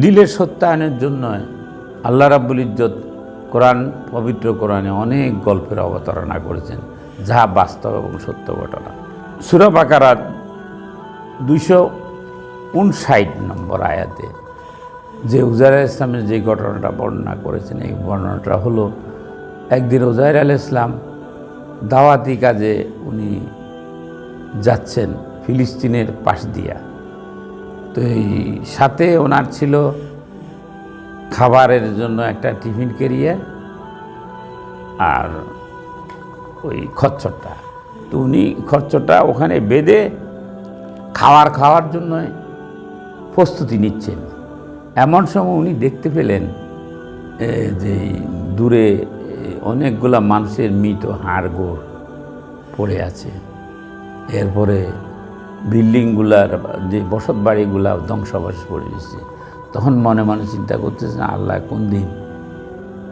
দিলের সত্যায়নের জন্য আল্লাহ রাব্বুল ইজ্জত কোরআন, পবিত্র কোরআনে অনেক গল্পের অবতারণা করেছেন, যা বাস্তব এবং সত্য ঘটনা। সুরা বাকারাত দুইশো উনষাট নম্বর আয়াতে যে উজাইর ইসলামের যে ঘটনাটা বর্ণনা করেছেন, এই বর্ণনাটা হলো, একদিন উজাইর আল ইসলাম দাওয়াতি কাজে উনি যাচ্ছেন ফিলিস্তিনের পাশ দিয়া। তো এই সাথে ওনার ছিল খাবারের জন্য একটা টিফিন কেরিয়ার আর ওই খচ্চরটা। তো উনি খচ্চরটা ওখানে বেঁধে খাওয়ার খাওয়ার জন্য প্রস্তুতি নিচ্ছেন। এমন সময় উনি দেখতে পেলেন যে দূরে অনেকগুলা মানুষের মৃত হাড় গোড় পড়ে আছে। এরপরে বিল্ডিংগুলার যে বসত বাড়িগুলা ধ্বংসাবাস পড়ে গেছে তখন মনে মনে চিন্তা করতেছেন আল্লাহ, কোন দিন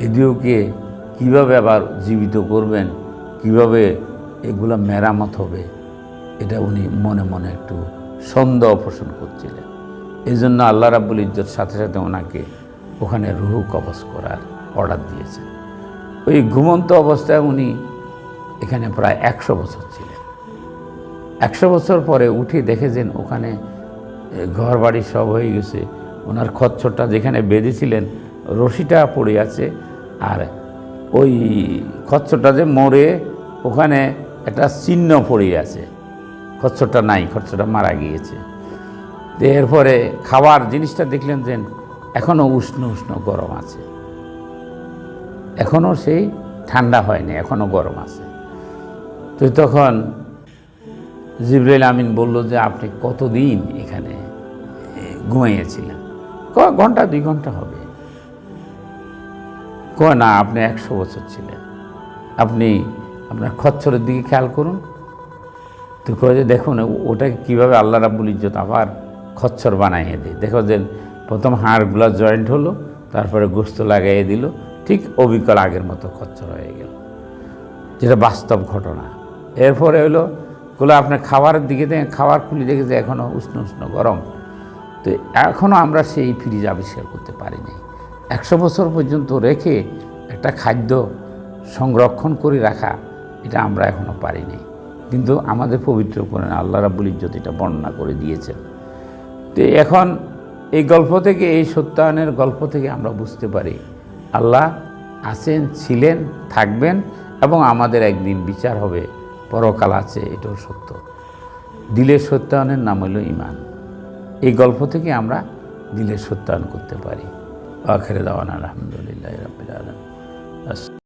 এদিওকে কীভাবে আবার জীবিত করবেন? কীভাবে এগুলা মেরামত হবে? এটা উনি মনে মনে একটু সন্দেহ পোষণ করছিলেন। এই জন্য আল্লাহ রাব্বুল ইজ্জত সাথে সাথে ওনাকে ওখানে রুহু কবচ করার অর্ডার দিয়েছেন। ওই ঘুমন্ত অবস্থায় উনি এখানে প্রায় একশো বছর ছিলেন। একশো বছর পরে উঠে দেখেছেন ওখানে ঘর বাড়ি সব হয়ে গেছে। ওনার খচ্ছরটা যেখানে বেঁধেছিলেন, রশিটা পড়ে আছে। আর ওই খচ্ছরটা যে মরে, ওখানে একটা চিহ্ন পড়ে আছে। খচ্ছরটা নাই খচ্চরটা মারা গিয়েছে। এরপরে খাবার জিনিসটা দেখলেন যে এখনও উষ্ণ উষ্ণ গরম আছে। এখনও সেই ঠান্ডা হয়নি এখনও গরম আছে। তো তখন জিবরাইল আমিন বলল যে, আপনি কতদিন এখানে ঘুমাইয়েছিলেন? ক ঘণ্টা, দুই ঘণ্টা হবে। ক না, আপনি একশো বছর ছিলেন। আপনি আপনার খচ্চরের দিকে খেয়াল করুন। তো কয়ে যে, দেখুন ওটাকে কীভাবে আল্লাহ রাব্বুল ইজ্জত আবার খচ্চর বানাইয়ে দেয়। দেখো যে, প্রথম হাড়গুলো জয়েন্ট হলো, তারপরে গোস্ত লাগাইয়ে দিল, ঠিক অবিকল আগের মতো খচ্চর হয়ে গেল। যেটা বাস্তব ঘটনা। এরপরে হলো গুলো আপনার খাবারের দিকে খাবার খুলে দেখে যে এখনও উষ্ণ উষ্ণ গরম। তো এখনও আমরা সেই ফ্রিজ আবিষ্কার করতে পারিনি একশো বছর পর্যন্ত রেখে একটা খাদ্য সংরক্ষণ করে রাখা, এটা আমরা এখনও পারিনি কিন্তু আমাদের পবিত্র করেন আল্লাহ রাবুল ইজ্জত এটা বর্ণনা করে দিয়েছেন। তো এখন এই গল্প থেকে, এই সত্যায়নের গল্প থেকে আমরা বুঝতে পারি, আল্লাহ আছেন, ছিলেন, থাকবেন এবং আমাদের একদিন বিচার হবে। পরকাল আছে, এটাও সত্য। দিলের সত্যায়নের নাম হলো ইমান এই গল্প থেকে আমরা দিলের সত্যায়ন করতে পারি। আখেরে দাওয়ান আলহামদুলিল্লাহ রবিল আলম